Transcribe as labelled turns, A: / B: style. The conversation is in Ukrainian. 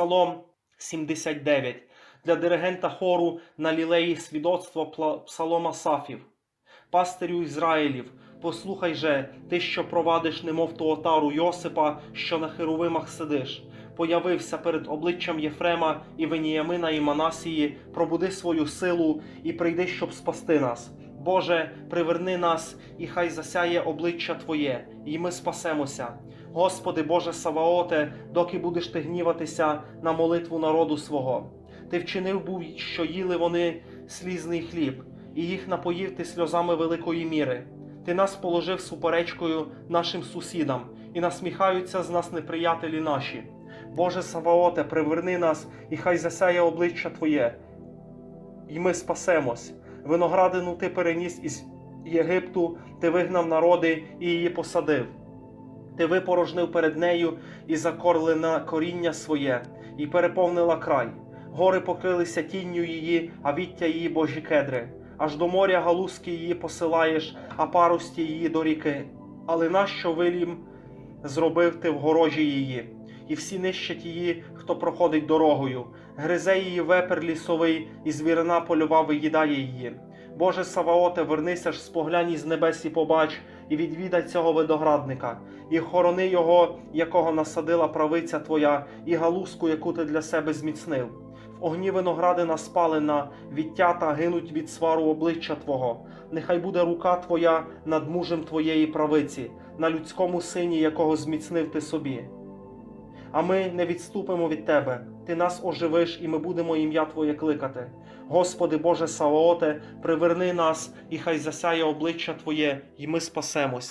A: Псалом 79. Для диригента хору на лілеї свідоцтво Псалома Сафів. Пастирю Ізраїлів, послухай же, ти, що провадиш, немов ту отару Йосипа, що на херовимах сидиш. Появився перед обличчям Єфрема і Веніямина і Манасії, пробуди свою силу і прийди, щоб спасти нас. Боже, приверни нас, і хай засяє обличчя Твоє, і ми спасемося. Господи Боже Саваоте, доки будеш ти гніватися на молитву народу свого. Ти вчинив був, що їли вони слізний хліб, і їх напоїв ти сльозами великої міри. Ти нас положив суперечкою нашим сусідам, і насміхаються з нас неприятелі наші. Боже Саваоте, приверни нас, і хай засяє обличчя Твоє, і ми спасемось. Виноградину ти переніс із Єгипту, ти вигнав народи і її посадив. Ти випорожнив перед нею і закорлена коріння своє, і переповнила край. Гори покрилися тінню її, а віття її божі кедри. Аж до моря галузки її посилаєш, а парості її до ріки. Але нащо вилім зробив ти в горожі її? І всі нищать її, хто проходить дорогою. Гризе її вепер лісовий, і звірина польова виїдає її. Боже Саваоте, вернися ж споглянь із небес і побач, і відвідай цього виноградника, і хорони його, якого насадила правиця твоя, і галузку, яку ти для себе зміцнив. В огні виноградина спалена, відтята гинуть від свару обличчя Твого. Нехай буде рука Твоя над мужем Твоєї правиці, на людському сині, якого зміцнив ти собі. А ми не відступимо від Тебе. Ти нас оживиш, і ми будемо ім'я Твоє кликати. Господи Боже Саваоте, приверни нас, і хай засяє обличчя Твоє, і ми спасемось.